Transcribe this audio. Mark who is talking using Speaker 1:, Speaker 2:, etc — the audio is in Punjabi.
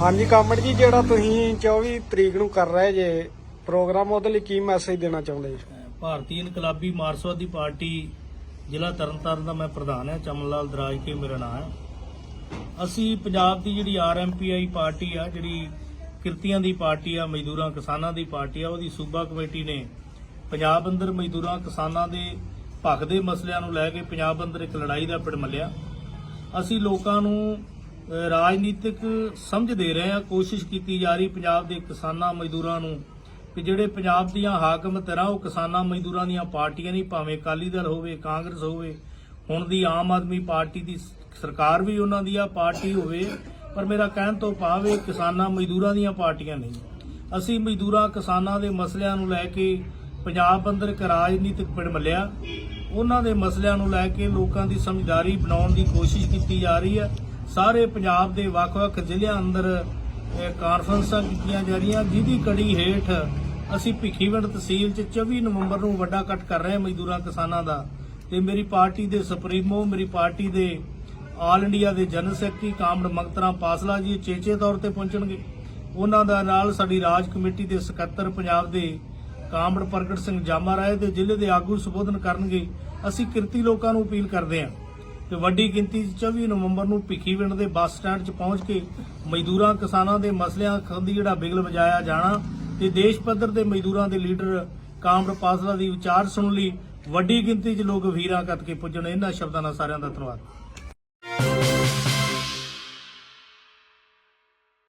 Speaker 1: ਹਾਂਜੀ ਕਾਮੜ ਜੀ, ਜਿਹੜਾ ਤੁਸੀਂ 24 ਤਰੀਕ ਨੂੰ ਕਰ ਰਹੇ ਜੇ ਪ੍ਰੋਗਰਾਮ, ਉਹਦੇ ਲਈ ਕੀ ਮੈਸੇਜ ਦੇਣਾ ਚਾਹੁੰਦੇ ਜੀ?
Speaker 2: ਭਾਰਤੀ ਇਨਕਲਾਬੀ ਮਾਰਕਸਵਾਦੀ ਪਾਰਟੀ ਜ਼ਿਲ੍ਹਾ ਤਰਨਤਾਰਨ ਦਾ ਮੈਂ ਪ੍ਰਧਾਨ ਹਾਂ ਚਮਨ ਲਾਲ ਦਰਾਜ ਕੇ ਮੇਰਾ ਨਾਮ ਹੈ। ਅਸੀਂ ਪੰਜਾਬ ਦੀ ਜਿਹੜੀ ਆਰਐਮਪੀਆਈ ਪਾਰਟੀ ਆ, ਜਿਹੜੀ ਕਿਰਤੀਆਂ ਦੀ ਪਾਰਟੀ ਆ, ਮਜ਼ਦੂਰਾਂ ਕਿਸਾਨਾਂ ਦੀ ਪਾਰਟੀ ਆ, ਉਹਦੀ ਸੂਬਾ ਕਮੇਟੀ ਨੇ ਪੰਜਾਬ ਅੰਦਰ ਮਜ਼ਦੂਰਾਂ ਕਿਸਾਨਾਂ ਦੇ ਭੱਖ ਦੇ ਮਸਲਿਆਂ ਨੂੰ ਲੈ ਕੇ ਪੰਜਾਬ ਅੰਦਰ ਇੱਕ ਲੜਾਈ ਦਾ ਪਿੜ ਮੱਲਿਆ। ਅਸੀਂ ਲੋਕਾਂ ਨੂੰ ਰਾਜਨੀਤਿਕ ਸਮਝ ਦੇ ਰਹੇ ਹਾਂ, ਕੋਸ਼ਿਸ਼ ਕੀਤੀ ਜਾ ਰਹੀ ਪੰਜਾਬ ਦੇ ਕਿਸਾਨਾਂ ਮਜ਼ਦੂਰਾਂ ਨੂੰ ਕਿ ਜਿਹੜੇ ਪੰਜਾਬ ਦੀਆਂ ਹਾਕਮ ਧਿਰਾਂ, ਉਹ ਕਿਸਾਨਾਂ ਮਜ਼ਦੂਰਾਂ ਦੀਆਂ ਪਾਰਟੀਆਂ ਨਹੀਂ, ਭਾਵੇਂ ਅਕਾਲੀ ਦਲ ਹੋਵੇ, ਕਾਂਗਰਸ ਹੋਵੇ, ਹੁਣ ਦੀ ਆਮ ਆਦਮੀ ਪਾਰਟੀ ਦੀ ਸਰਕਾਰ ਵੀ ਉਹਨਾਂ ਦੀ ਆ ਪਾਰਟੀ ਹੋਵੇ, ਪਰ ਮੇਰਾ ਕਹਿਣ ਤੋਂ ਭਾਵੇਂ ਕਿਸਾਨਾਂ ਮਜ਼ਦੂਰਾਂ ਦੀਆਂ ਪਾਰਟੀਆਂ ਨਹੀਂ। ਅਸੀਂ ਮਜ਼ਦੂਰਾਂ, ਕਿਸਾਨਾਂ ਦੇ ਮਸਲਿਆਂ ਨੂੰ ਲੈ ਕੇ ਪੰਜਾਬ ਅੰਦਰ ਇੱਕ ਰਾਜਨੀਤਿਕ ਪਿੜ ਮੱਲਿਆ। ਉਹਨਾਂ ਦੇ ਮਸਲਿਆਂ ਨੂੰ ਲੈ ਕੇ ਲੋਕਾਂ ਦੀ ਸਮਝਦਾਰੀ ਬਣਾਉਣ ਦੀ ਕੋਸ਼ਿਸ਼ ਕੀਤੀ ਜਾ ਰਹੀ ਹੈ। ਸਾਰੇ ਪੰਜਾਬ ਦੇ ਵੱਖ-ਵੱਖ ਜ਼ਿਲ੍ਹਿਆਂ ਅੰਦਰ, ਇਹ ਕਾਨਫਰੰਸਾਂ ਕੀਤੀਆਂ ਜਾ ਰਹੀਆਂ, ਜਿਹਦੀ ਕੜੀ ਹੇਠ ਅਸੀਂ ਭਿੱਖੀਵਿੰਡ ਤਹਿਸੀਲ 'ਚ 24 ਨਵੰਬਰ ਨੂੰ ਵੱਡਾ ਇਕੱਠ ਕਰ ਰਹੇ ਹਾਂ ਮਜ਼ਦੂਰਾਂ ਕਿਸਾਨਾਂ ਦਾ। ਤੇ ਮੇਰੀ ਪਾਰਟੀ ਦੇ ਸੁਪਰੀਮੋ, ਮੇਰੀ ਪਾਰਟੀ ਦੇ ਆਲ ਇੰਡੀਆ ਦੇ general secretary comrade Mangatram Pasla ji ਚੇਚੇ ਤੌਰ ਤੇ ਪਹੁੰਚਣਗੇ। ਉਹਨਾਂ ਦਾ ਨਾਲ ਸਾਡੀ ਰਾਜ ਕਮੇਟੀ ਦੇ ਸਕੱਤਰ ਪੰਜਾਬ ਦੇ ਕਾਮੜ ਪ੍ਰਗਟ ਸਿੰਘ ਜਾਮਾ ਰਾਏ ਦੇ ਜ਼ਿਲ੍ਹੇ ਦੇ ਆਗੂ ਸੰਬੋਧਨ ਕਰਨਗੇ। ਅਸੀਂ ਕਿਰਤੀ ਲੋਕਾਂ ਨੂੰ ਅਪੀਲ ਕਰਦੇ ਹਾਂ। ਕਿ ਵੱਡੀ ਗਿਣਤੀ 'ਚ 24 ਨਵੰਬਰ ਨੂੰ ਭਿੱਖੀਵਿੰਡ ਦੇ ਬੱਸ ਸਟੈਂਡ 'ਚ ਪਹੁੰਚ ਕੇ ਮਜ਼ਦੂਰਾਂ, ਕਿਸਾਨਾਂ ਦੇ ਮਸਲਿਆਂ ਖੰਦੀ ਜਿਹੜਾ ਬਿਗਲ ਵਜਾਇਆ ਜਾਣਾ ਤੇ ਦੇਸ਼ ਪੱਧਰ ਦੇ ਮਜ਼ਦੂਰਾਂ ਦੇ ਲੀਡਰ ਕਾਮਰ ਪਾਸਲਾ ਦੀ ਵਿਚਾਰ ਸੁਣਨ ਲਈ ਵੱਡੀ ਗਿਣਤੀ 'ਚ ਲੋਕ ਵੀਰਾਂ ਕੱਤ ਕੇ ਪੁੱਜਣ। ਇਹਨਾਂ ਸ਼ਬਦਾਂ ਨਾਲ ਸਾਰਿਆਂ ਦਾ ਧੰਨਵਾਦ।